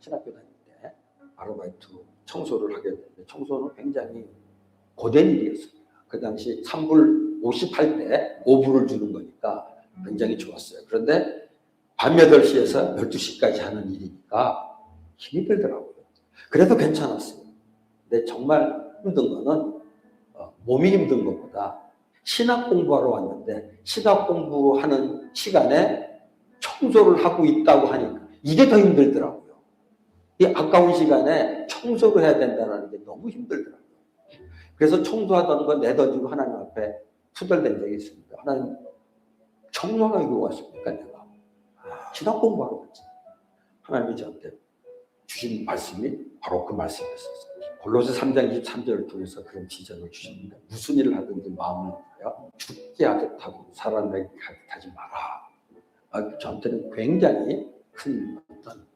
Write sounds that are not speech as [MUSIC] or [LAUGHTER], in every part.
신학교 다닐 때 아르바이트 청소를 하게 됐는데 청소는 굉장히 고된 일이었습니다. 그 당시 3불 50할 때 5불을 주는 거니까 굉장히 좋았어요. 그런데 밤 8시에서 12시까지 하는 일이니까 힘이 들더라고요. 그래도 괜찮았어요. 근데 정말 힘든 거는 어, 몸이 힘든 것보다 신학 공부하러 왔는데 신학 공부하는 시간에 청소를 하고 있다고 하니까 이게 더 힘들더라고요. 이 아까운 시간에 청소를 해야 된다는 게 너무 힘들더라고요. 그래서 청소하던 거 내던지고 하나님 앞에 투덜댄 적이 있습니다. 하나님, 청소하기 왔습니까, 내가? 신학 공부하러 왔지. 하나님이 저한테 주신 말씀이 바로 그 말씀이었어요. 골로새 3장 23절을 통해서 그런 지적을 주셨는데 무슨 일을 하든지 마음을 다하여 죽게 하듯 하고 살아내게 하듯 하지 마라. 아, 저한테는 굉장히 큰 어떤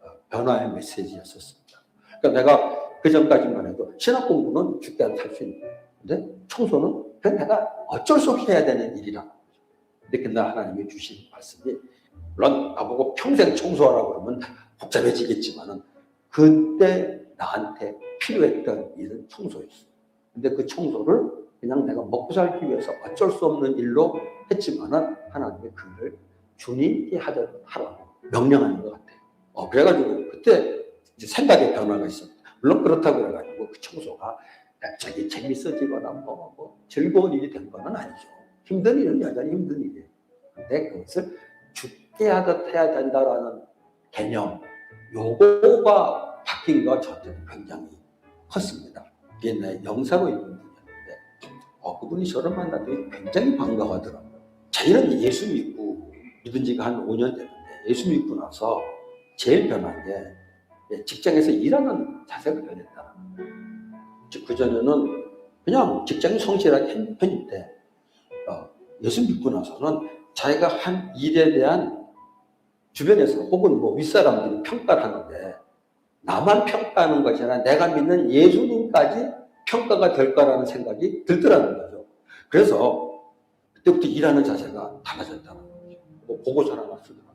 어, 변화의 메시지였었습니다. 그러니까 내가 그 전까지만 해도 신학 공부는 죽게 하듯 할수 있는데 청소는 그냥 내가 어쩔 수 없이 해야 되는 일이라는 근데 그날 하나님이 주신 말씀이 물론 나보고 평생 청소하라고 그러면 복잡해지겠지만은 그때 나한테 필요했던 일은 청소였어요. 근데 그 청소를 그냥 내가 먹고 살기 위해서 어쩔 수 없는 일로 했지만은 하나님의 그 일을 주님이 하라고 명령하는 것 같아요. 어, 그래가지고 그때 생각의 변화가 있었다. 물론 그렇다고 해가지고 그 청소가 갑자기 재밌어지거나 뭐, 뭐 즐거운 일이 된건 아니죠. 힘든 일은 여전히 힘든 일이에요. 근데 그것을 죽게 하듯 해야 된다라는 개념, 요거가 바뀐 거 저한테는 굉장히 컸습니다. 옛날 영사로 있는 분이었는데, 어, 그분이 저를 만나더니 굉장히 반가워하더라고요. 자기는 예수 믿고 믿은 지가 한 5년 됐는데, 예수 믿고 나서 제일 변한 게 예, 직장에서 일하는 자세가 변했다. 그 전에는 그냥 직장이 성실하게 어, 예수 믿고 나서는 자기가 한 일에 대한 주변에서 혹은 뭐 윗사람들이 평가를 하는데 나만 평가하는 것이 아니라 내가 믿는 예수님까지 평가가 될 거라는 생각이 들더라는 거죠. 그래서 그때부터 일하는 자세가 달라졌다는 거죠. 뭐 보고서를 하나 쓰더라도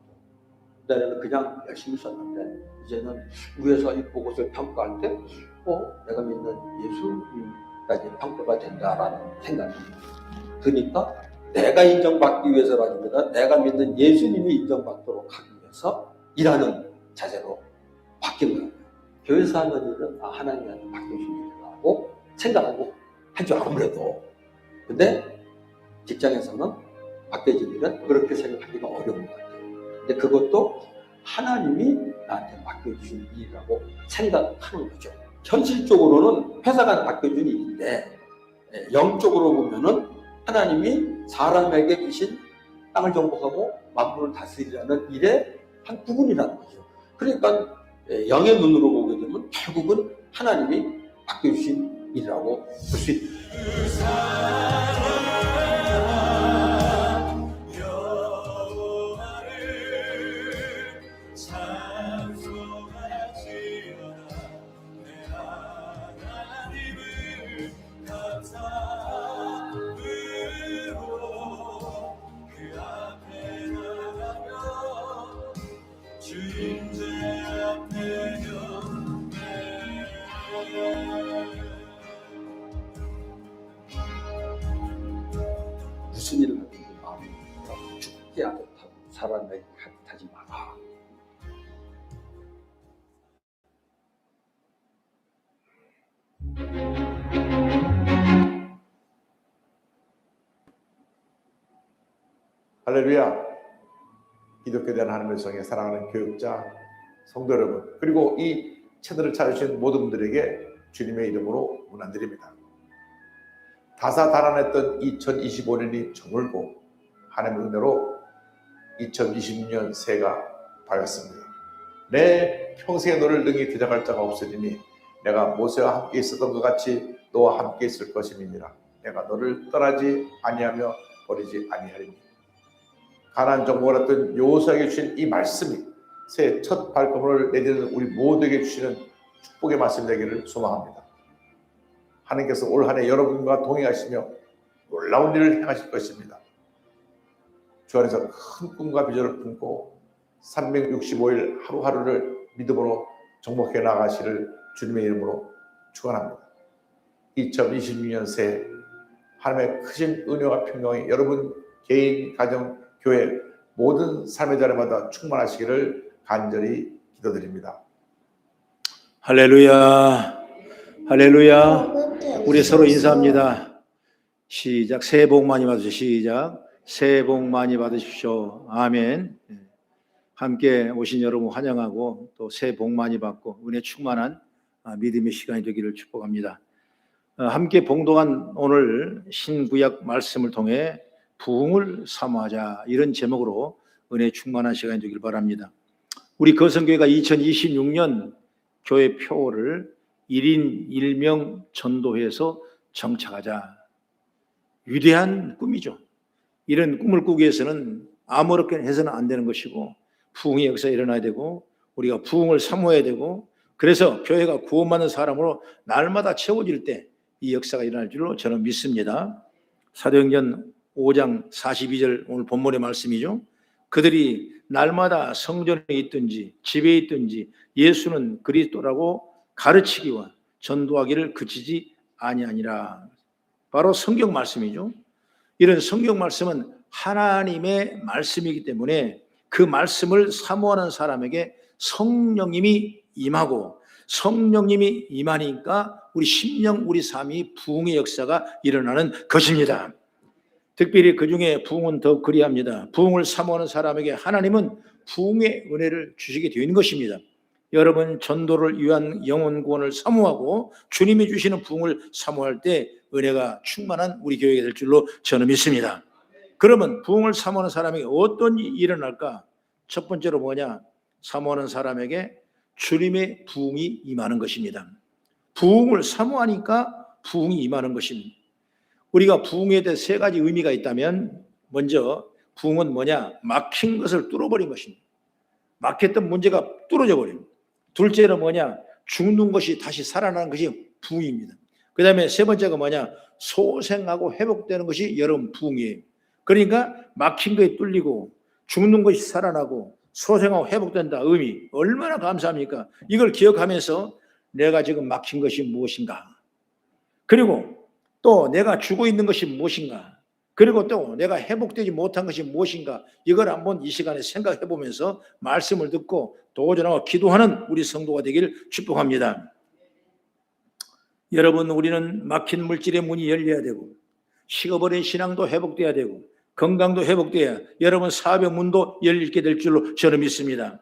그때는 그냥 열심히 썼는데 이제는 위에서 이 보고서를 평가할 때 어, 내가 믿는 예수님까지 평가가 된다라는 생각이 드니까 내가 인정받기 위해서라기보다 내가 믿는 예수님이 인정받도록 하기 위해서 일하는 자세로 바뀐 거예요. 교회에서 하는 일은 아, 하나님한테 맡겨주신 일이라고 생각하고 하죠, 아무래도. 근데 직장에서는 맡겨진 일은 그렇게 생각하기가 어려운 것 같아요. 근데 그것도 하나님이 나한테 맡겨주신 일이라고 생각하는 거죠. 현실적으로는 회사가 맡겨준 일인데, 예, 영적으로 보면은 하나님이 사람에게 주신 땅을 정복하고 만물을 다스리라는 일의 한 부분이라는 거죠. 그러니까 예, 영의 눈으로 보게 되면 결국은 하나님이 맡겨주신 일이라고 볼 수. 무슨 할렐루야. 기독교 대한 하나님의 성에 사랑하는 교육자, 성도 여러분, 그리고 이 채널을 찾으신 모든 분들에게 주님의 이름으로 문안드립니다. 다사다난했던 2025년이 저물고 하나님의 은혜로 2026년 새해가 밝았습니다. 내 평생의 너를 능히 대적할 자가 없으리니 내가 모세와 함께 있었던 것 같이 너와 함께 있을 것임이니라. 내가 너를 떠나지 아니하며 버리지 아니하리니. 가난 정복을 했던 요소에게 주신 이 말씀이 새해 첫 발걸음을 내딛는 우리 모두에게 주시는 축복의 말씀 되기를 소망합니다. 하나님께서 올 한해 여러분과 동행하시며 놀라운 일을 행하실 것입니다. 주 안에서 큰 꿈과 비전을 품고 365일 하루하루를 믿음으로 정복해 나가시를 주님의 이름으로 축원합니다. 2026년 새해 하나님의 크신 은혜와 평강이 여러분 개인, 가정, 교회 모든 삶의 자리마다 충만하시기를 간절히 기도드립니다. 할렐루야. 할렐루야. 우리 서로 인사합니다. 시작. 새해 복 많이 받으십시오. 시작. 새해 복 많이 받으십시오. 아멘. 예. 함께 오신 여러분 환영하고 또 새해 복 많이 받고 은혜 충만한 아, 믿음의 시간이 되기를 축복합니다. 어, 함께 봉독한 오늘 신구약 말씀을 통해 부흥을 사모하자 이런 제목으로 은혜 충만한 시간이 되길 바랍니다. 우리 거성교회가 2026년 교회 표를 1인 1명 전도해서 정착하자. 위대한 꿈이죠. 이런 꿈을 꾸기 위해서는 아무렇게 해서는 안 되는 것이고 부흥의 역사가 일어나야 되고 우리가 부흥을 사모해야 되고 그래서 교회가 구원받는 사람으로 날마다 채워질 때 이 역사가 일어날 줄로 저는 믿습니다. 사도행전 5장 42절 오늘 본문의 말씀이죠. 그들이 날마다 성전에 있든지 집에 있든지 예수는 그리스도라고 가르치기와 전도하기를 그치지 아니하니라. 바로 성경 말씀이죠. 이런 성경 말씀은 하나님의 말씀이기 때문에 그 말씀을 사모하는 사람에게 성령님이 임하고 성령님이 임하니까 우리 심령 우리 삶이 부흥의 역사가 일어나는 것입니다. 특별히 그 중에 부흥은 더 그리합니다. 부흥을 사모하는 사람에게 하나님은 부흥의 은혜를 주시게 되는 것입니다. 여러분 전도를 위한 영혼 구원을 사모하고 주님이 주시는 부흥을 사모할 때 은혜가 충만한 우리 교회가 될 줄로 저는 믿습니다. 그러면 부흥을 사모하는 사람에게 어떤 일이 일어날까? 첫 번째로 뭐냐? 사모하는 사람에게 주님의 부흥이 임하는 것입니다. 부흥을 사모하니까 부흥이 임하는 것입니다. 우리가 부흥에 대해 세 가지 의미가 있다면 먼저 부흥은 뭐냐? 막힌 것을 뚫어버린 것입니다. 막혔던 문제가 뚫어져 버립니다. 둘째는 뭐냐? 죽는 것이 다시 살아나는 것이 부흥입니다. 그 다음에 세 번째가 뭐냐? 소생하고 회복되는 것이 여러분 부흥이에요. 그러니까 막힌 것이 뚫리고 죽는 것이 살아나고 소생하고 회복된다 의미 얼마나 감사합니까? 이걸 기억하면서 내가 지금 막힌 것이 무엇인가? 그리고 또 내가 죽어 있는 것이 무엇인가? 그리고 또 내가 회복되지 못한 것이 무엇인가? 이걸 한번 이 시간에 생각해 보면서 말씀을 듣고 도전하고 기도하는 우리 성도가 되길 축복합니다. 여러분, 우리는 막힌 물질의 문이 열려야 되고, 식어버린 신앙도 회복돼야 되고, 건강도 회복돼야 여러분 사업의 문도 열리게 될 줄로 저는 믿습니다.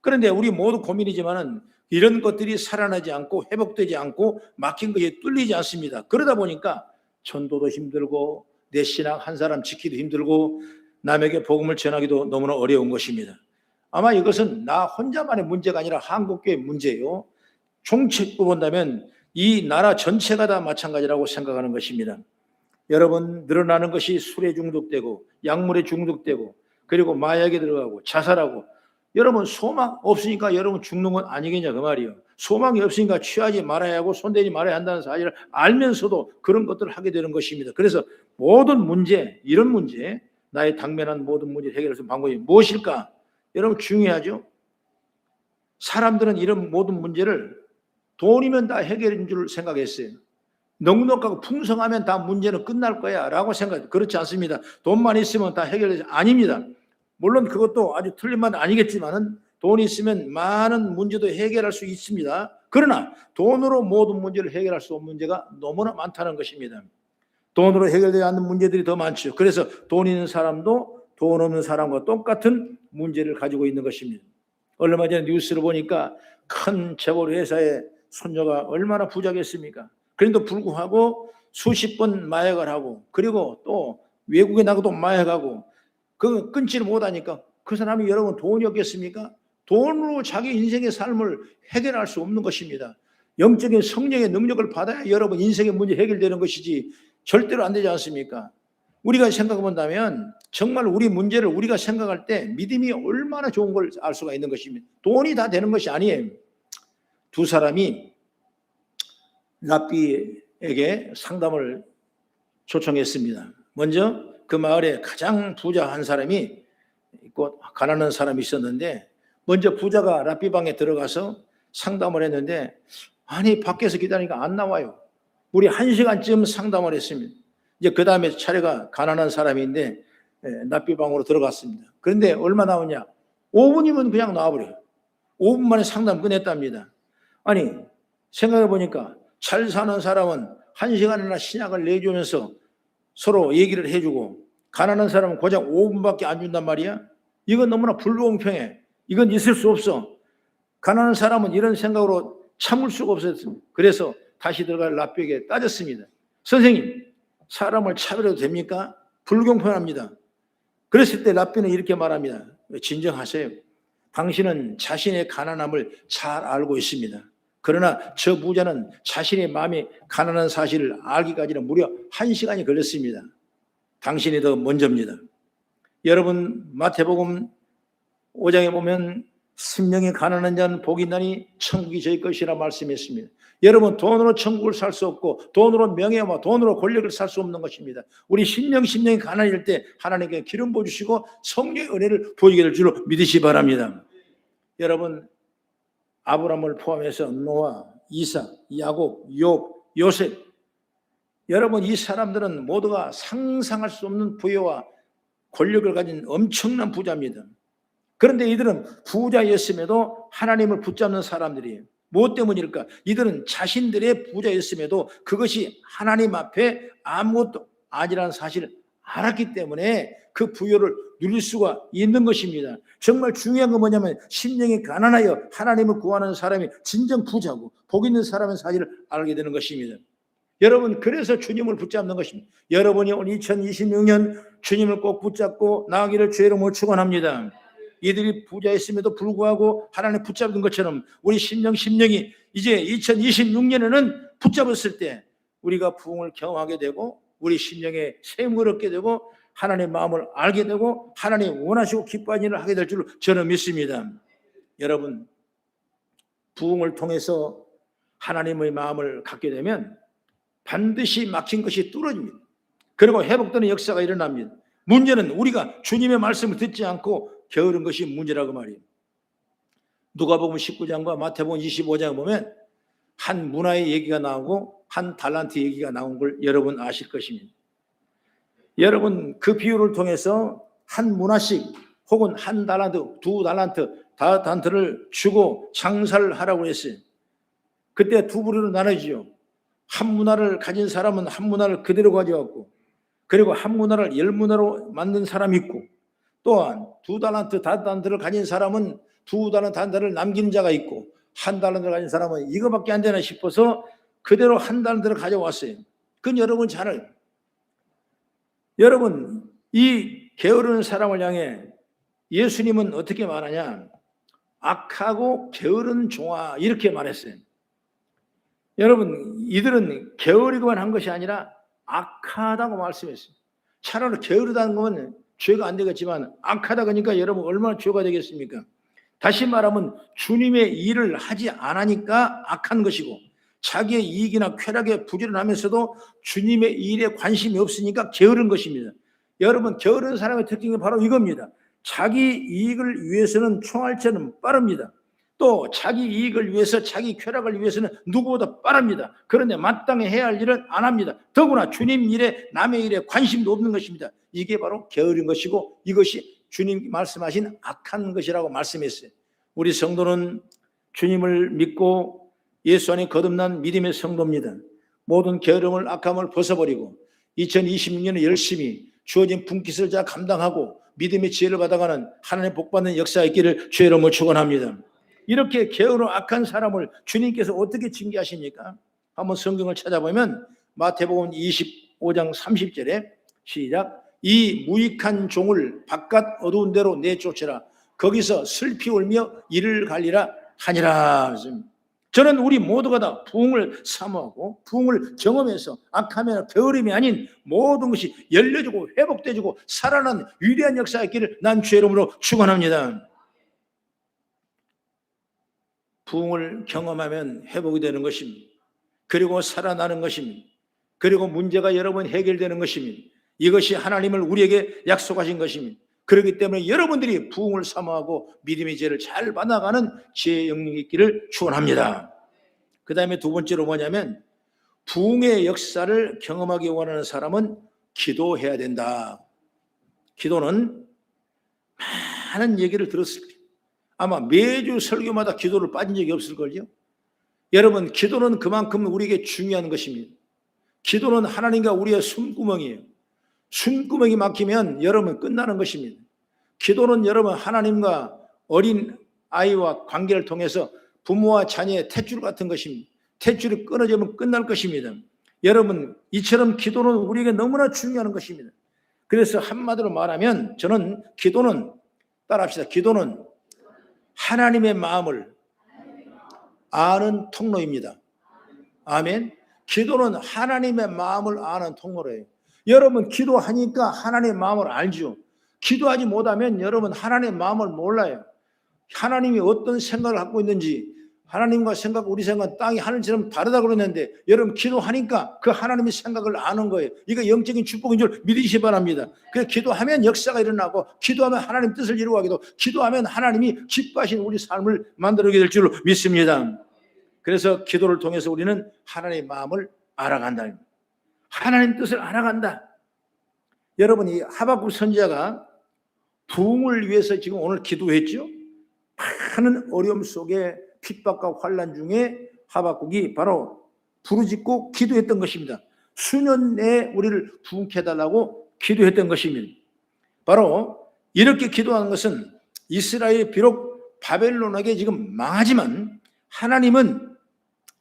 그런데 우리 모두 고민이지만은 이런 것들이 살아나지 않고 회복되지 않고 막힌 것이 뚫리지 않습니다. 그러다 보니까 전도도 힘들고 내 신앙 한 사람 지키기도 힘들고 남에게 복음을 전하기도 너무나 어려운 것입니다. 아마 이것은 나 혼자만의 문제가 아니라 한국교회 문제예요. 총칙으로 본다면 이 나라 전체가 다 마찬가지라고 생각하는 것입니다. 여러분 늘어나는 것이 술에 중독되고 약물에 중독되고 그리고 마약에 들어가고 자살하고 여러분 소망 없으니까 여러분 죽는 건 아니겠냐 그 말이에요. 소망이 없으니까 취하지 말아야 하고 손대지 말아야 한다는 사실을 알면서도 그런 것들을 하게 되는 것입니다. 그래서 모든 문제 이런 문제 나의 당면한 모든 문제를 해결할 수 있는 방법이 무엇일까? 여러분 중요하죠. 사람들은 이런 모든 문제를 돈이면 다 해결인 줄 생각했어요. 넉넉하고 풍성하면 다 문제는 끝날 거야 라고 생각 그렇지 않습니다. 돈만 있으면 다 해결되지 아닙니다. 물론 그것도 아주 틀린 말은 아니겠지만은 돈이 있으면 많은 문제도 해결할 수 있습니다. 그러나 돈으로 모든 문제를 해결할 수 없는 문제가 너무나 많다는 것입니다. 돈으로 해결되지 않는 문제들이 더 많죠. 그래서 돈 있는 사람도 돈 없는 사람과 똑같은 문제를 가지고 있는 것입니다. 얼마 전에 뉴스를 보니까 큰 재벌 회사의 손녀가 얼마나 부자겠습니까? 그런데도 불구하고 수십 번 마약을 하고 그리고 또 외국에 나가도 마약하고 그 끊지를 못하니까 그 사람이 여러분 돈이 없겠습니까? 돈으로 자기 인생의 삶을 해결할 수 없는 것입니다. 영적인 성령의 능력을 받아야 여러분 인생의 문제 해결되는 것이지 절대로 안 되지 않습니까? 우리가 생각해 본다면 정말 우리 문제를 우리가 생각할 때 믿음이 얼마나 좋은 걸 알 수가 있는 것입니다. 돈이 다 되는 것이 아니에요. 두 사람이 랍비에게 상담을 초청했습니다. 먼저 그 마을에 가장 부자 한 사람이 있고 가난한 사람이 있었는데 먼저 부자가 랍비 방에 들어가서 상담을 했는데 아니 밖에서 기다리니까 안 나와요. 우리 한 시간쯤 상담을 했습니다. 이제 그 다음에 차례가 가난한 사람인데 예, 납비 방으로 들어갔습니다. 그런데 얼마 나오냐? 5분이면 그냥 나와버려요. 5분 만에 상담 끝냈답니다. 아니 생각해 보니까 잘 사는 사람은 한 시간이나 신약을 내주면서 서로 얘기를 해주고 가난한 사람은 고작 5분밖에 안 준단 말이야. 이건 너무나 불공평해. 이건 있을 수 없어. 가난한 사람은 이런 생각으로 참을 수가 없었습니다. 그래서 다시 들어갈 랍비에게 따졌습니다. 선생님, 사람을 차별해도 됩니까? 불공평합니다. 그랬을 때 랍비는 이렇게 말합니다. 진정하세요. 당신은 자신의 가난함을 잘 알고 있습니다. 그러나 저 부자는 자신의 마음이 가난한 사실을 알기까지는 무려 한 시간이 걸렸습니다. 당신이 더 먼저입니다. 여러분 마태복음 5장에 보면 심령이 가난한 자는 복이 있나니 천국이 저희 것이라 말씀했습니다. 여러분 돈으로 천국을 살 수 없고 돈으로 명예와 돈으로 권력을 살 수 없는 것입니다. 우리 심령 심령이 가난할 때 하나님께 기름 부어 주시고 성령의 은혜를 보이게 될 줄로 믿으시 바랍니다. 여러분 아브라함을 포함해서 노아, 이삭, 야곱, 욥, 요셉 여러분 이 사람들은 모두가 상상할 수 없는 부여와 권력을 가진 엄청난 부자입니다. 그런데 이들은 부자였음에도 하나님을 붙잡는 사람들이에요. 무엇 때문일까? 이들은 자신들의 부자였음에도 그것이 하나님 앞에 아무것도 아니라는 사실을 알았기 때문에 그 부여를 누릴 수가 있는 것입니다. 정말 중요한 건 뭐냐면 심령이 가난하여 하나님을 구하는 사람이 진정 부자고 복 있는 사람의 사실을 알게 되는 것입니다. 여러분 그래서 주님을 붙잡는 것입니다. 여러분이 오늘 2026년 주님을 꼭 붙잡고 나가기를 죄로 못 축원합니다. 이들이 부자였음에도 불구하고 하나님 붙잡은 것처럼 우리 심령 심령이 이제 2026년에는 붙잡았을 때 우리가 부흥을 경험하게 되고 우리 심령에 샘을 얻게 되고 하나님의 마음을 알게 되고 하나님 원하시고 기뻐하는 일을 하게 될 줄 저는 믿습니다. 여러분 부흥을 통해서 하나님의 마음을 갖게 되면 반드시 막힌 것이 뚫어집니다. 그리고 회복되는 역사가 일어납니다. 문제는 우리가 주님의 말씀을 듣지 않고 게으른 것이 문제라고 말이에요. 누가복음 19장과 마태복음 25장에 보면 한 문화의 얘기가 나오고 한 달란트 얘기가 나온 걸 여러분 아실 것입니다. 여러분 그 비유를 통해서 한 문화씩 혹은 한 달란트, 두 달란트, 다 단트를 주고 장사를 하라고 했어요. 그때 두 부류로 나눠지죠. 한 문화를 가진 사람은 한 문화를 그대로 가져왔고 그리고 한 문화를 열 문화로 만든 사람이 있고 또한 두 달란트 다 단트를 가진 사람은 두 달란트 단트를 남긴 자가 있고 한 달란트를 가진 사람은 이거밖에 안 되나 싶어서 그대로 한 달란트를 가져왔어요. 그건 여러분 잘. 여러분 이 게으르는 사람을 향해 예수님은 어떻게 말하냐? 악하고 게으른 종아 이렇게 말했어요. 여러분 이들은 게으르기만 한 것이 아니라 악하다고 말씀했어요. 차라리 게으르다는 건 죄가 안 되겠지만 악하다 그러니까 여러분 얼마나 죄가 되겠습니까? 다시 말하면 주님의 일을 하지 않으니까 악한 것이고 자기의 이익이나 쾌락에 부지런하면서도 주님의 일에 관심이 없으니까 게으른 것입니다. 여러분 게으른 사람의 특징이 바로 이겁니다. 자기 이익을 위해서는 총알처럼 빠릅니다. 또 자기 이익을 위해서 자기 쾌락을 위해서는 누구보다 빠릅니다. 그런데 마땅히 해야 할 일은 안 합니다. 더구나 주님 일에 남의 일에 관심도 없는 것입니다. 이게 바로 게으른 것이고 이것이 주님 말씀하신 악한 것이라고 말씀했어요. 우리 성도는 주님을 믿고 예수 안에 거듭난 믿음의 성도입니다. 모든 게으름을 악함을 벗어버리고 2026년에 열심히 주어진 분깃을 잘 감당하고 믿음의 지혜를 받아가는 하나님의 복받는 역사가 있기를 주의 이름으로 축원합니다. 이렇게 게으른 악한 사람을 주님께서 어떻게 징계하십니까? 한번 성경을 찾아보면 마태복음 25장 30절에 시작 이 무익한 종을 바깥 어두운 데로 내쫓으라 거기서 슬피 울며 이를 갈리라 하니라 저는 우리 모두가 다 부흥을 사모하고 부흥을 경험해서 악하면 게으름이 아닌 모든 것이 열려지고 회복되지고 살아난 위대한 역사의 길을 난 주의 이름으로 축원합니다. 부흥을 경험하면 회복이 되는 것입니다. 그리고 살아나는 것입니다. 그리고 문제가 여러 번 해결되는 것입니다. 이것이 하나님을 우리에게 약속하신 것입니다. 그렇기 때문에 여러분들이 부흥을 사모하고 믿음의 죄를 잘 받아가는 지혜의 영역이 있기를 축원합니다. 그 다음에 두 번째로 뭐냐면 부흥의 역사를 경험하기 원하는 사람은 기도해야 된다. 기도는 많은 얘기를 들었을 거예요. 아마 매주 설교마다 기도를 빠진 적이 없을걸요. 여러분, 기도는 그만큼 우리에게 중요한 것입니다. 기도는 하나님과 우리의 숨구멍이에요. 숨구멍이 막히면 여러분 끝나는 것입니다. 기도는 여러분 하나님과 어린 아이와 관계를 통해서 부모와 자녀의 탯줄 같은 것입니다. 탯줄이 끊어지면 끝날 것입니다. 여러분, 이처럼 기도는 우리에게 너무나 중요한 것입니다. 그래서 한마디로 말하면 저는 기도는 따라합시다. 기도는 하나님의 마음을 아는 통로입니다. 아멘. 기도는 하나님의 마음을 아는 통로예요. 여러분 기도하니까 하나님의 마음을 알죠. 기도하지 못하면 여러분 하나님의 마음을 몰라요. 하나님이 어떤 생각을 갖고 있는지 하나님과 생각 우리 생각 땅이 하늘처럼 다르다 그러는데 여러분 기도하니까 그 하나님의 생각을 아는 거예요. 이거 영적인 축복인 줄 믿으시기 바랍니다. 그래서 기도하면 역사가 일어나고 기도하면 하나님 뜻을 이루어가기도 기도하면 하나님이 기뻐하신 우리 삶을 만들어게 될줄 믿습니다. 그래서 기도를 통해서 우리는 하나님의 마음을 알아간다. 하나님 뜻을 알아간다. 여러분 이 하박국 선지자가 부흥을 위해서 지금 오늘 기도했죠. 많은 어려움 속에 핍박과 환란 중에 하박국이 바로 부르짖고 기도했던 것입니다. 수년 내에 우리를 부흥케 해달라고 기도했던 것입니다. 바로 이렇게 기도하는 것은 이스라엘이 비록 바벨론에게 지금 망하지만 하나님은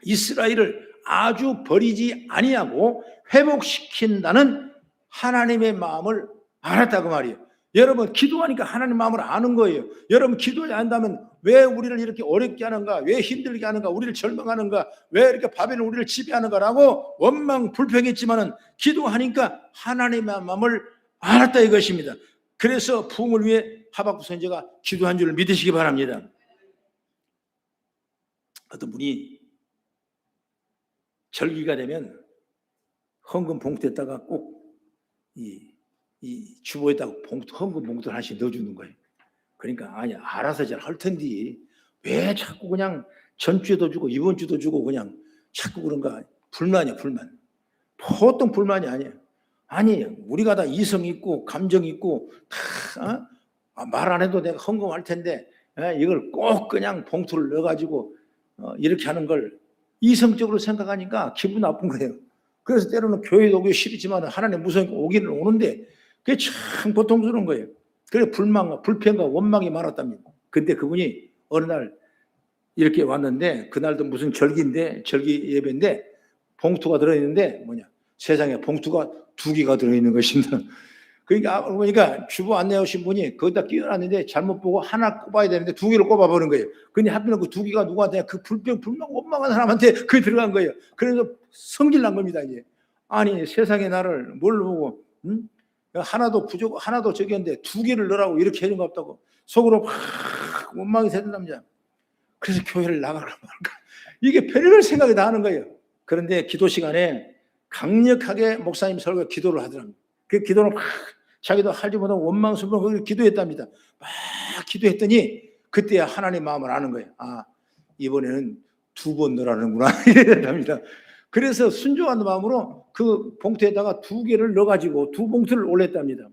이스라엘을 아주 버리지 아니하고 회복시킨다는 하나님의 마음을 알았다고 말이에요. 여러분 기도하니까 하나님 마음을 아는 거예요. 여러분 기도를 안다면 왜 우리를 이렇게 어렵게 하는가? 왜 힘들게 하는가? 우리를 절망하는가? 왜 이렇게 바벨론 우리를 지배하는가라고 원망 불평했지만은 기도하니까 하나님의 마음을 알았다 이것입니다. 그래서 부흥을 위해 하박국 선지가 기도한 줄 믿으시기 바랍니다. 어떤 분이 절기가 되면 헌금 봉투에다가 꼭 이 이 주보에다가 봉투 헌금 봉투를 하나씩 넣어주는 거예요. 그러니까 아니 알아서 잘 할 텐데 왜 자꾸 그냥 전주에도 주고 이번 주도 주고 그냥 자꾸 그런가 불만이야 불만. 보통 불만이 아니에요. 아니 우리가 다 이성 있고 감정 있고 다 어? 말안 해도 내가 헌금할 텐데 에, 이걸 꼭 그냥 봉투를 넣어가지고 어, 이렇게 하는 걸 이성적으로 생각하니까 기분 나쁜 거예요. 그래서 때로는 교회도 오기 싫지만 하나님 무서운 오기는 오는데 그게 참 고통스러운 거예요. 그래 불만과 불평과 원망이 많았답니다. 근데 그분이 어느 날 이렇게 왔는데 그날도 무슨 절기인데 절기 예배인데 봉투가 들어있는데 뭐냐 세상에 봉투가 두 개가 들어있는 것입니다. 그러니까 보니까 주부 안내 오신 분이 거기다 끼워놨는데 잘못 보고 하나 꼽아야 되는데 두 개를 꼽아버린 거예요. 근데 하필은 그두 개가 누구한테 그 불평 불만 원망한 사람한테 [LAUGHS] 그게 들어간 거예요. 그래서 성질 난 겁니다 이제. 아니 세상에 나를 뭘로 보고 응? 하나도 부족 하나도 저기였는데 두 개를 넣으라고 이렇게 해준 것 없다고 속으로 막 원망이 되는 남자. 그래서 교회를 나가라 말까 이게 별의별 생각이 다 하는 거예요. 그런데 기도 시간에 강력하게 목사님 설교 기도를 하더랍니다. 그 기도를 막 자기도 못하고 원망스러워 거기를 기도했답니다. 막 기도했더니 그때 하나님 마음을 아는 거예요. 아 이번에는 두 번 넣으라는구나 [LAUGHS] 이랬답니다. 그래서 순종한 마음으로 그 봉투에다가 두 개를 넣어가지고 두 봉투를 올렸답니다.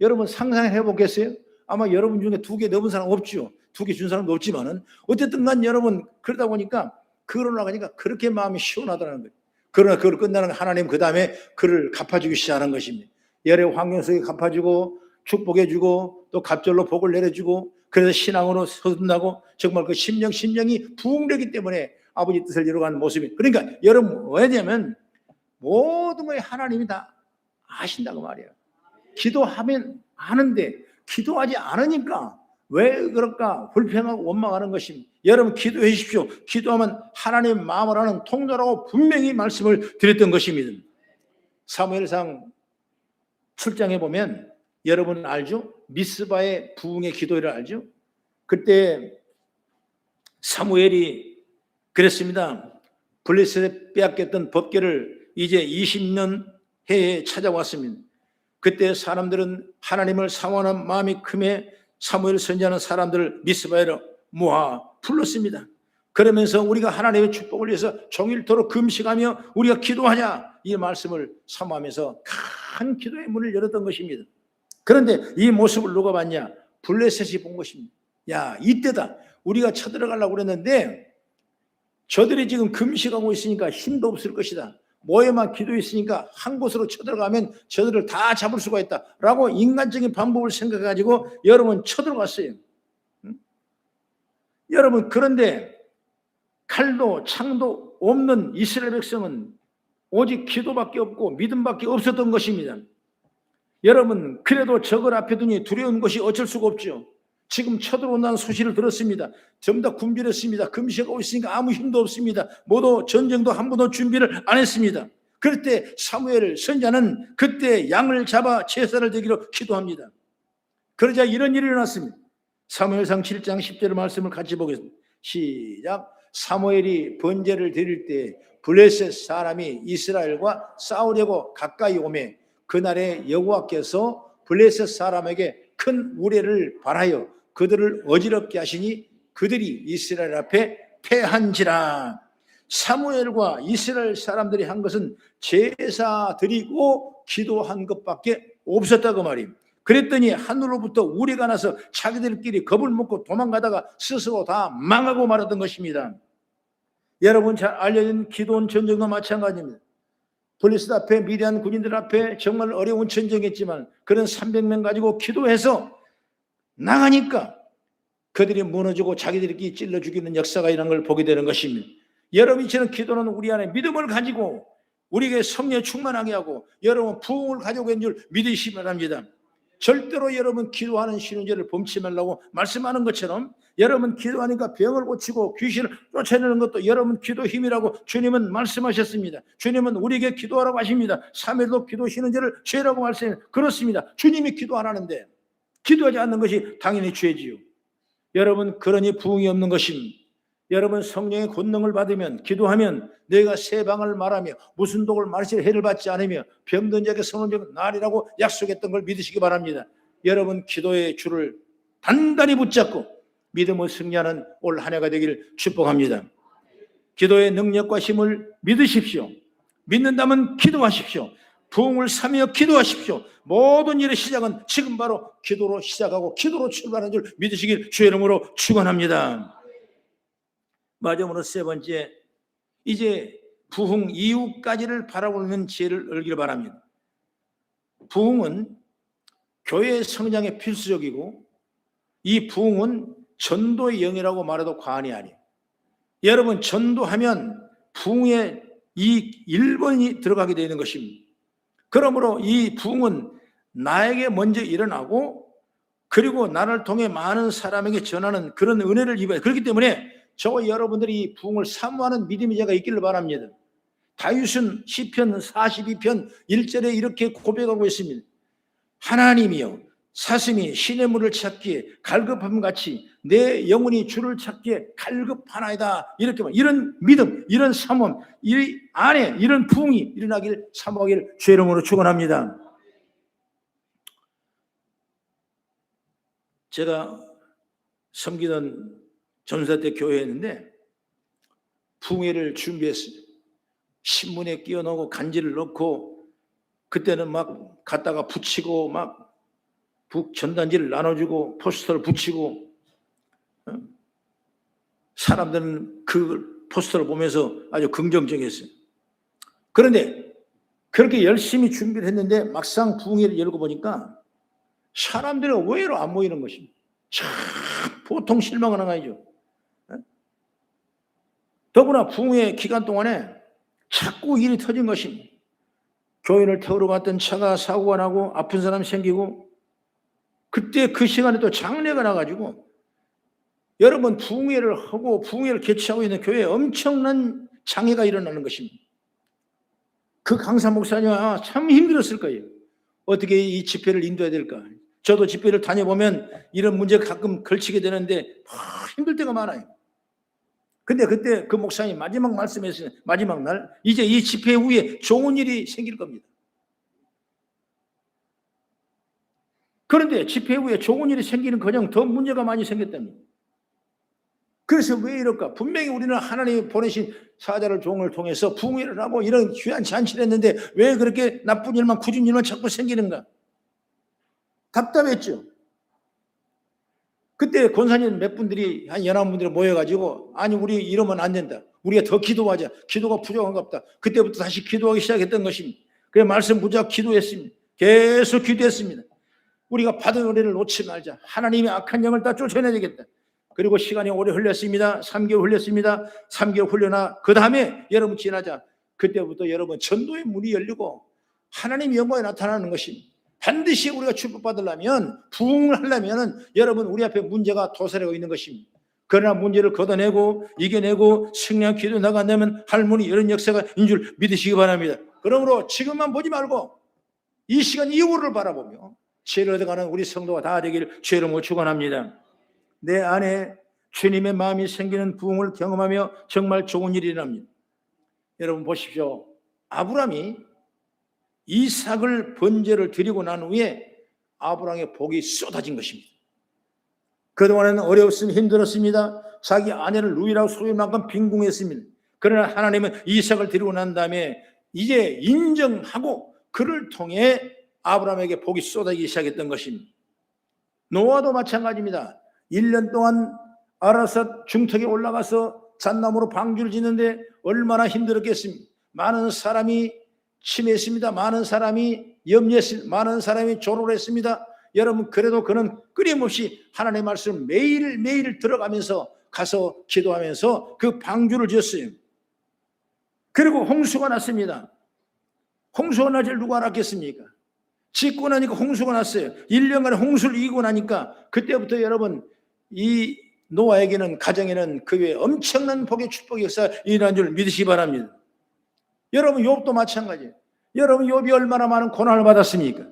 여러분 상상해 보겠어요? 아마 여러분 중에 두 개 넣은 사람 없죠. 두 개 준 사람도 없지만은 어쨌든 간 여러분 그러다 보니까 그걸 나가니까 그렇게 마음이 시원하다는 거예요. 그러나 그걸 끝나는 하나님 그 다음에 그를 갚아주기 시작하는 것입니다. 열의 속에 갚아주고 축복해주고 또 갑절로 복을 내려주고 그래서 신앙으로 서든다고 정말 그 심령 심령이 부흥되기 때문에 아버지 뜻을 이루어가는 모습이 그러니까 여러분 왜냐면 모든 걸 하나님이 다 아신다고 말이에요. 기도하면 아는데 기도하지 않으니까 왜 그럴까? 불평하고 원망하는 것입니다. 여러분 기도해 주십시오. 기도하면 하나님 마음을 하는 통로라고 분명히 말씀을 드렸던 것입니다. 사무엘상 7장에 보면 여러분 알죠? 미스바의 부흥의 기도를 알죠? 그때 사무엘이 그랬습니다. 블레셋에 빼앗겼던 법궤를 이제 20년 해에 찾아왔습니다. 그때 사람들은 하나님을 사모하는 마음이 크매 사무엘 선지하는 사람들을 미스바에로 모아 불렀습니다. 그러면서 우리가 하나님의 축복을 위해서 종일토록 금식하며 우리가 기도하자 이 말씀을 사모하면서 큰 기도의 문을 열었던 것입니다. 그런데 이 모습을 누가 봤냐? 블레셋이 본 것입니다. 야 이때다. 우리가 쳐들어가려고 그랬는데 저들이 지금 금식하고 있으니까 힘도 없을 것이다. 모여만 기도했으니까 한 곳으로 쳐들어가면 저들을 다 잡을 수가 있다 라고 인간적인 방법을 생각해가지고 여러분 쳐들어갔어요. 응? 여러분 그런데 칼도 창도 없는 이스라엘 백성은 오직 기도밖에 없고 믿음밖에 없었던 것입니다. 여러분 그래도 적을 앞에 두니 두려운 것이 어쩔 수가 없죠. 지금 쳐들어온다는 소식을 들었습니다. 전부 다 굶주렸습니다. 금식하고 있으니까 아무 힘도 없습니다. 모두 전쟁도 한 번도 준비를 안 했습니다. 그럴 때 사무엘 선자는 그때 양을 잡아 제사를 드기로 기도합니다. 그러자 이런 일이 일어났습니다. 사무엘상 7장 10절의 말씀을 같이 보겠습니다. 시작. 사무엘이 번제를 드릴 때 블레셋 사람이 이스라엘과 싸우려고 가까이 오매 그날에 여호와께서 블레셋 사람에게 큰 우레를 발하여 그들을 어지럽게 하시니 그들이 이스라엘 앞에 패한지라 사무엘과 이스라엘 사람들이 한 것은 제사 드리고 기도한 것밖에 없었다고 말입니다. 그랬더니 하늘로부터 우리가 나서 자기들끼리 겁을 먹고 도망가다가 스스로 다 망하고 말았던 것입니다. 여러분 잘 알려진 기도원 전쟁도 마찬가지입니다. 블리스 앞에 미디안 군인들 앞에 정말 어려운 전쟁했지만 그런 300명 가지고 기도해서 나가니까 그들이 무너지고 자기들끼리 찔러 죽이는 역사가 이런 걸 보게 되는 것입니다. 여러분 이처럼 기도는 우리 안에 믿음을 가지고 우리에게 성령 충만하게 하고 여러분 부흥을 있는 줄 믿으시 바랍니다. 절대로 여러분 기도하는 신혼제를 범치 말라고 말씀하는 것처럼 여러분 기도하니까 병을 고치고 귀신을 쫓아내는 것도 여러분 기도 힘이라고 주님은 말씀하셨습니다. 주님은 우리에게 기도하라고 하십니다. 3일도 기도 신혼제를 죄라고 말씀해 그렇습니다. 주님이 기도 안 하는데 기도하지 않는 것이 당연히 죄지요. 여러분 그러니 부흥이 없는 것입니다. 여러분 성령의 권능을 받으면 기도하면 내가 세 방을 말하며 무슨 독을 마실 해를 받지 않으며 병든 자에게 선언적 날이라고 약속했던 걸 믿으시기 바랍니다. 여러분 기도의 줄을 단단히 붙잡고 믿음을 승리하는 올 한 해가 되기를 축복합니다. 기도의 능력과 힘을 믿으십시오. 믿는다면 기도하십시오. 부흥을 사며 기도하십시오. 모든 일의 시작은 지금 바로 기도로 시작하고 기도로 출발하는 줄 믿으시길 주의 이름으로 축원합니다. 마지막으로 세 번째, 이제 부흥 이후까지를 바라보는 지혜를 얻기를 바랍니다. 부흥은 교회의 성장에 필수적이고 이 부흥은 전도의 영이라고 말해도 과언이 아니에요. 여러분 전도하면 부흥의 이 1번이 들어가게 되는 것입니다. 그러므로 이 부흥은 나에게 먼저 일어나고 그리고 나를 통해 많은 사람에게 전하는 그런 은혜를 입어야 그렇기 때문에 저와 여러분들이 이 부흥을 사모하는 믿음이 제가 있기를 바랍니다. 다윗은 시편 42편 1절에 이렇게 고백하고 있습니다. 하나님이여 사슴이 신의 물을 찾기에 갈급함 같이 내 영혼이 주를 찾기에 갈급하나이다. 이렇게 말 이런 믿음, 이런 사모함, 이 안에 이런 부흥이 일어나길 사모하기를 주의 이름으로 축원합니다. 제가 섬기던 전사 때 교회였는데 풍회를 준비했어요. 신문에 끼워 넣고 간지를 넣고 그때는 막 갖다가 붙이고 막 북 전단지를 나눠주고 포스터를 붙이고 어? 사람들은 그 포스터를 보면서 아주 긍정적이었어요. 그런데 그렇게 열심히 준비를 했는데 막상 부흥회를 열고 보니까 사람들이 의외로 안 모이는 것입니다. 참 보통 실망을 한 거죠. 더구나 부흥회 기간 동안에 자꾸 일이 터진 것입니다. 교인을 태우러 갔던 차가 사고가 나고 아픈 사람 생기고 그때 그 시간에 또 장례가 나가지고 여러분 부흥회를 하고 부흥회를 개최하고 있는 교회에 엄청난 장애가 일어나는 것입니다. 그 강사 목사님 아마 참 힘들었을 거예요. 어떻게 이 집회를 인도해야 될까? 저도 집회를 다녀보면 이런 문제가 가끔 걸치게 되는데 아, 힘들 때가 많아요. 근데 그때 그 목사님 마지막 말씀했어요. 마지막 날 이제 이 집회 후에 좋은 일이 생길 겁니다. 그런데 집회 후에 좋은 일이 생기는 그냥 더 문제가 많이 생겼답니다. 그래서 왜 이럴까? 분명히 우리는 하나님이 보내신 사자를 종을 통해서 부흥회를 하고 이런 귀한 잔치를 했는데 왜 그렇게 나쁜 일만 굳은 일만 자꾸 생기는가? 답답했죠. 그때 권사님 몇 분들이 한 연합 분들이 모여가지고 아니 우리 이러면 안 된다. 우리가 더 기도하자. 기도가 부족한가 보다. 그때부터 다시 기도하기 시작했던 것입니다. 그래 말씀 무작 기도했습니다. 계속 기도했습니다. 우리가 받은 은혜를 놓지 말자. 하나님의 악한 영을 다 쫓아내야 되겠다. 그리고 시간이 오래 흘렸습니다. 3개월 흘렸습니다. 3개월 흘려나 그 다음에 여러분 지나자. 그때부터 여러분 전도의 문이 열리고 하나님 영광이 나타나는 것입니다. 반드시 우리가 축복받으려면 부흥을 하려면 여러분 우리 앞에 문제가 도사리고 있는 것입니다. 그러나 문제를 걷어내고 이겨내고 승리한 기도 나간다면 할머니 이런 역사가 인 줄 믿으시기 바랍니다. 그러므로 지금만 보지 말고 이 시간 이후를 바라보며 죄를 얻어가는 우리 성도가 다 되길 못 축원합니다. 내 안에 주님의 마음이 생기는 부흥을 경험하며 정말 좋은 일이 일어납니다. 여러분 보십시오. 아브람이 이삭을 번제를 드리고 난 후에 아브람의 복이 쏟아진 것입니다. 그동안에는 어려웠습니다. 힘들었습니다. 자기 아내를 루이라고 소유할 만큼 빈궁했습니다. 그러나 하나님은 이삭을 드리고 난 다음에 이제 인정하고 그를 통해 아브라함에게 복이 쏟아지기 시작했던 것입니다. 노아도 마찬가지입니다. 1년 동안 아라삿 중턱에 올라가서 잣나무로 방주를 짓는데 얼마나 힘들었겠습니까? 많은 사람이 침했습니다. 많은 사람이 염려했습니다. 많은 사람이 조롱을 했습니다. 여러분 그래도 그는 끊임없이 하나님의 말씀 매일매일 들어가면서 가서 기도하면서 그 방주를 지었어요. 그리고 홍수가 났습니다. 홍수가 나질 누가 알았겠습니까? 짓고 나니까 홍수가 났어요. 1년간에 홍수를 이기고 나니까 그때부터 여러분 이 노아에게는 가정에는 그 외에 엄청난 복의 축복의 역사 일어난 줄 믿으시기 바랍니다. 여러분 욥도 마찬가지예요. 여러분 욥이 얼마나 많은 고난을 받았습니까?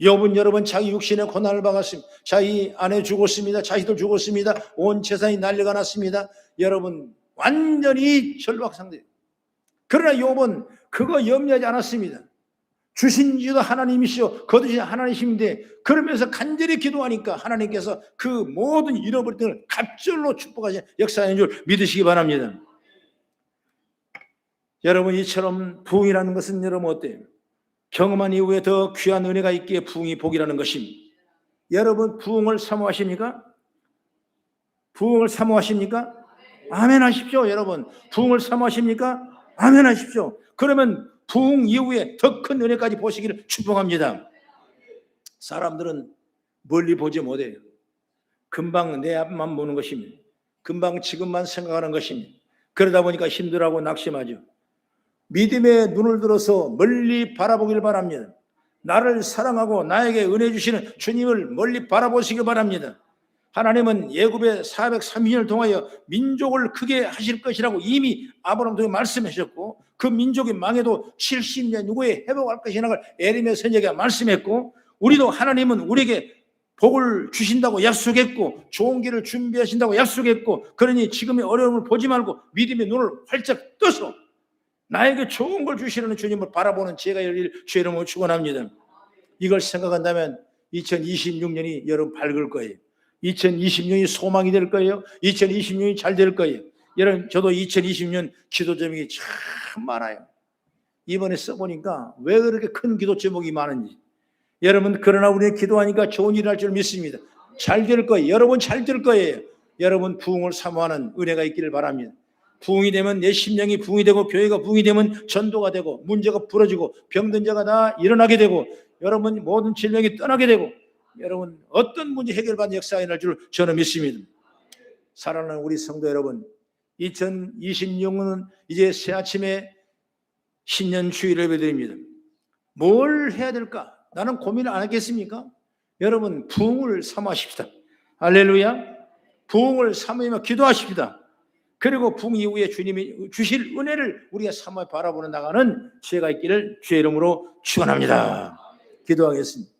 욥은 여러분 자기 육신의 고난을 받았습니다. 자기 아내 죽었습니다. 자식들 죽었습니다. 온 재산이 날려가 났습니다. 여러분 완전히 절박상태. 그러나 욥은 그거 염려하지 않았습니다. 주신 이도 하나님이시오 거두신 하나님이신데 그러면서 간절히 기도하니까 하나님께서 그 모든 잃어버린 걸 갑절로 축복하신 역사인 줄 믿으시기 바랍니다. 여러분 이처럼 부흥이라는 것은 여러분 어때요? 경험한 이후에 더 귀한 은혜가 있기에 부흥이 복이라는 것입니다. 여러분 부흥을 사모하십니까? 부흥을 사모하십니까? 아멘 하십시오 여러분 부흥을 사모하십니까? 아멘 하십시오 그러면 부흥 이후에 더 큰 은혜까지 보시기를 축복합니다. 사람들은 멀리 보지 못해요. 금방 내 앞만 보는 것입니다. 금방 지금만 생각하는 것입니다. 그러다 보니까 힘들어하고 낙심하죠. 믿음의 눈을 들어서 멀리 바라보길 바랍니다. 나를 사랑하고 나에게 은혜 주시는 주님을 멀리 바라보시기 바랍니다. 하나님은 예굽의 430년을 통하여 민족을 크게 하실 것이라고 이미 아브라함 통해 말씀하셨고 그 민족이 망해도 70년 후에 회복할 걸 에르미야 선지자가 말씀했고 우리도 하나님은 우리에게 복을 주신다고 약속했고 좋은 길을 준비하신다고 약속했고 그러니 지금의 어려움을 보지 말고 믿음의 눈을 활짝 떠서 나에게 좋은 걸 주시는 주님을 바라보는 제가 열릴 주의 이름으로 축원합니다. 이걸 생각한다면 2026년이 여러분 밝을 거예요. 2026년이 소망이 될 거예요. 2026년이 잘 될 거예요. 여러분 저도 2026년 기도 제목이 참 많아요. 이번에 써보니까 왜 그렇게 큰 기도 제목이 많은지. 여러분 그러나 우리는 기도하니까 좋은 일을 할줄 믿습니다. 잘 될 거예요. 여러분 잘 될 거예요. 여러분 부흥을 사모하는 은혜가 있기를 바랍니다. 부흥이 되면 내 심령이 부흥이 되고 교회가 부흥이 되면 전도가 되고 문제가 풀어지고 병든 자가 다 일어나게 되고 여러분 모든 질병이 떠나게 되고 여러분 어떤 문제 해결받는 역사가 일어날 줄 저는 믿습니다. 사랑하는 우리 성도 여러분 2026년은 이제 새 아침에 신년 주일을 예배드립니다. 뭘 해야 될까? 나는 고민을 안 했겠습니까? 여러분 부흥을 삼으십시다. 할렐루야. 부흥을 삼으며 기도하십시다. 그리고 부흥 이후에 주님이 주실 은혜를 우리가 삼아 바라보는 나가는 지혜가 있기를 주의 이름으로 축원합니다. 기도하겠습니다.